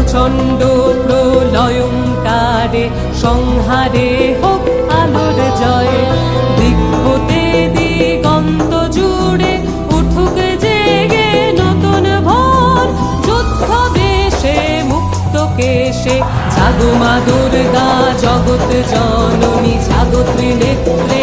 প্রচণ্ড প্রলয়ঙ্কারে সংহারে হোক আলোর জয়। দিক হতে দিগন্ত জুড়ে উঠুক জেগে নতুন ভোর। যুদ্ধ বেশে মুক্ত কেশে জাগো মা দুর্গা জগৎ জননী জাগো ত্রিনেত্রে